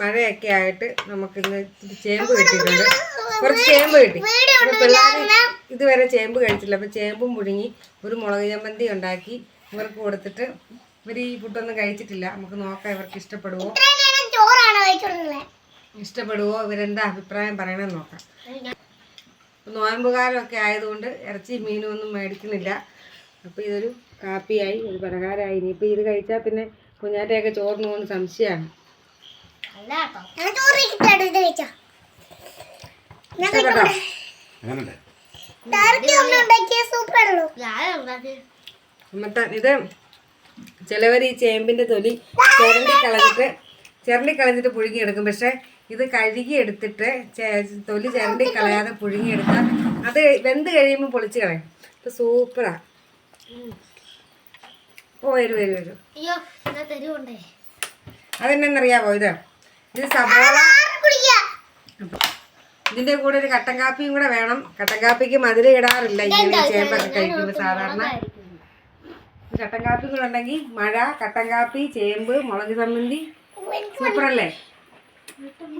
മഴയൊക്കെ ആയിട്ട് നമുക്കിന്ന് ഇച്ചിരി ചേമ്പ് കിട്ടിയിട്ടുണ്ട്. കുറച്ച് ചേമ്പ് കിട്ടി. പിള്ളേർ ഇതുവരെ ചേമ്പ് കഴിച്ചില്ല. അപ്പൊ ചേമ്പും പുഴുങ്ങി ഒരു മുളക് ചമ്മന്തി ഉണ്ടാക്കി ഇവർക്ക് കൊടുത്തിട്ട് ഇവർ ഈ ഫുഡൊന്നും കഴിച്ചിട്ടില്ല. നമുക്ക് നോക്കാം ഇവർക്ക് ഇഷ്ടപ്പെടുവോ? ഇഷ്ടപ്പെടുവോ? ഇവരെന്താ അഭിപ്രായം പറയണമെന്ന് നോക്കാം. നോയമ്പുകാലമൊക്കെ നോയമ്പ് കാലമൊക്കെ ആയതുകൊണ്ട് ഇറച്ചി മീനും ഒന്നും മേടിക്കുന്നില്ല. അപ്പോൾ ഇതൊരു കാപ്പിയായി ഒരു പലഹാരമായി. ഇനിയിപ്പോൾ ഇത് കഴിച്ചാൽ പിന്നെ കുഞ്ഞാറ്റയൊക്കെ ചോറിന് പോകുന്ന സംശയമാണ് ഞാൻ ചോറ് കഴിച്ചിട്ടാണ് ഇത് ചിലവർ ഈ ചേമ്പിന്റെ തൊലി ചിരണ്ടി കളഞ്ഞിട്ട് ചിരണ്ടി കളഞ്ഞിട്ട് പുഴുങ്ങിയെടുക്കും. പക്ഷേ ഇത് കഴുകി എടുത്തിട്ട് തൊലി ചിരണ്ടി കളയാതെ പുഴുങ്ങിയെടുത്താൽ അത് വെന്ത് കഴിയുമ്പോൾ പൊളിച്ച് കളയും. ഇത് സൂപ്പറാ. ഓ വരൂ വരൂ വരൂ. അയ്യോ എന്നാ തരുവുണ്ടേ അതെന്നറിയാവോ ഇത്? ഇത് സവാള ഇതിന്റെ കൂടെ ഒരു കട്ടൻ കാപ്പിയും കൂടെ വേണം. കട്ടൻ കാപ്പിക്ക് മധുര ഇടാറില്ല ഇങ്ങനെ ചേമ്പൊക്കെ കഴിക്കുമ്പോൾ സാധാരണ. കട്ടൻ കാപ്പി കൂടെ ഉണ്ടെങ്കിൽ മഴ കട്ടൻ കാപ്പി ചേമ്പ് മുളക് ചമ്മന്തി. സൂപ്പറല്ലേ?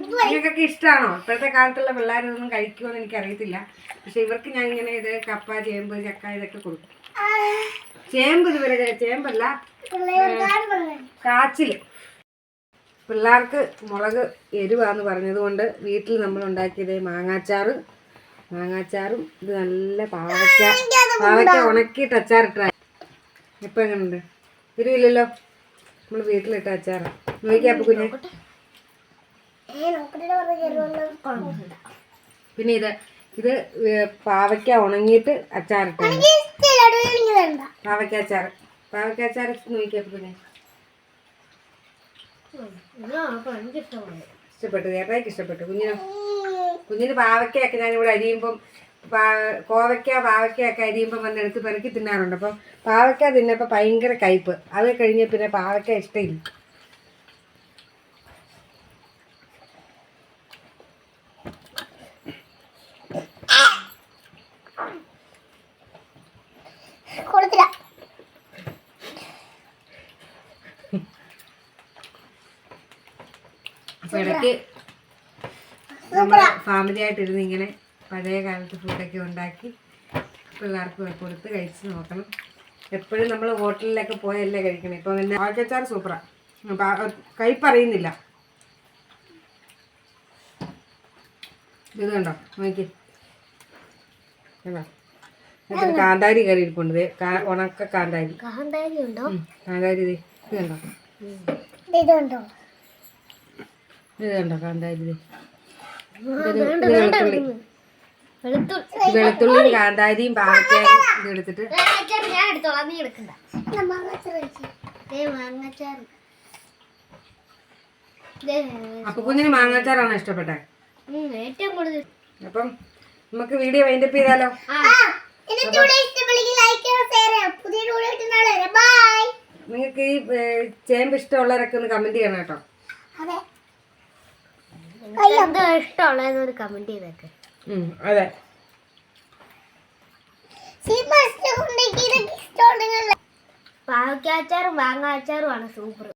നിങ്ങൾക്കൊക്കെ ഇഷ്ടമാണോ ഇപ്പോഴത്തെ കാലത്തുള്ള പിള്ളേരൊന്നും കഴിക്കുമോ എന്ന് എനിക്കറിയത്തില്ല. പക്ഷെ ഇവർക്ക് ഞാൻ ഇങ്ങനെ ഇത് കപ്പ ചേമ്പ് ചക്ക ഇതൊക്കെ കൊടുക്കും. ചേമ്പ് ഇതുവരെ ചേമ്പല്ല കാച്ചിൽ പിള്ളേർക്ക് മുളക് എരിവാന്ന് പറഞ്ഞതുകൊണ്ട് വീട്ടിൽ നമ്മൾ ഉണ്ടാക്കിയത് മാങ്ങാച്ചാറ്. മാങ്ങാച്ചാറും ഇത് നല്ല പാവയ്ക്ക പാവയ്ക്ക ഉണക്കിയിട്ട് അച്ചാറിട്ട ഇപ്പം എങ്ങനെയുണ്ട് എരിവില്ലല്ലോ. നമ്മൾ വീട്ടിലിട്ട അച്ചാറ്. നോക്കിയാ കുഞ്ഞ്. പിന്നെ ഇത് ഇത് പാവയ്ക്ക ഉണങ്ങിയിട്ട് അച്ചാറിട്ട പാവയ്ക്ക അച്ചാർ പാവയ്ക്ക അച്ചാർ നോക്കിയാ പിന്നെ. ഇഷ്ടപ്പെട്ടു ചേട്ടായിക്ക് ഇഷ്ടപ്പെട്ടു. കുഞ്ഞിനോ? കുഞ്ഞിന് പാവയ്ക്കയൊക്കെ ഞാനിവിടെ അരിയുമ്പം കോവയ്ക്ക പാവയ്ക്കയൊക്കെ അരിയുമ്പം വന്ന് എടുത്ത് പെറുക്കി തിന്നാറുണ്ട്. അപ്പം പാവയ്ക്ക തിന്നപ്പോൾ ഭയങ്കര കയ്പ്പ്. അത് കഴിഞ്ഞ് പിന്നെ പാവയ്ക്ക ഇഷ്ടമില്ല. അപ്പം ഇടയ്ക്ക് നമ്മൾ ഫാമിലി ആയിട്ടിരുന്ന് ഇങ്ങനെ പഴയ കാലത്ത് ഫുഡൊക്കെ ഉണ്ടാക്കി പിള്ളേർക്ക് കൊടുത്ത് കഴിച്ച് നോക്കണം. എപ്പോഴും നമ്മൾ ഹോട്ടലിലൊക്കെ പോയല്ലേ കഴിക്കണം. ഇപ്പം പിന്നെ പാവയ്ക്കച്ചാർ സൂപ്പറാണ് കയ്പറിയുന്നില്ല ഇത് കണ്ടോ? നോക്കി. കണ്ടോ? എന്നിട്ട് കാന്താരി കറി ഇരിപ്പുണ്ട്. ഉണക്ക കാന്താരി. കാന്താരി ഉണ്ടോ? കാന്താരി ഇത് കണ്ടോ? ഇതുണ്ടോ? ഇത് കണ്ടോ കാന്താരി വെളുത്തുള്ളിയും കാന്താരിയും പാവയ്ക്കായും ഇത് എടുത്തിട്ട്. ഞാൻ എടുത്തോളാം. നീ എടുക്കണ്ട. അപ്പൊ കുഞ്ഞിന് മാങ്ങാച്ചാറാണ് ഇഷ്ടപ്പെട്ടെ? ഏറ്റവും കൂടുതൽ. അപ്പം നമുക്ക് വീഡിയോ വൈൻഡപ്പ് ചെയ്താലോ? പുതിയ വീഡിയോ കിട്ടുന്ന ബൈ നിങ്ങൾക്ക് ഈ ഏ, ചേമ്പ് ഇഷ്ടമുള്ളവരൊക്കെ ഒന്ന് കമന്റ് ചെയ്യണം കേട്ടോ. അതെ. എന്താ ഇഷ്ടമുള്ളതെന്ന് കമന്റ് ചെയ്തേക്ക്. അതെ. പാവയ്ക്കാച്ചാറും മാങ്ങാച്ചാറും ആണ് സൂപ്പർ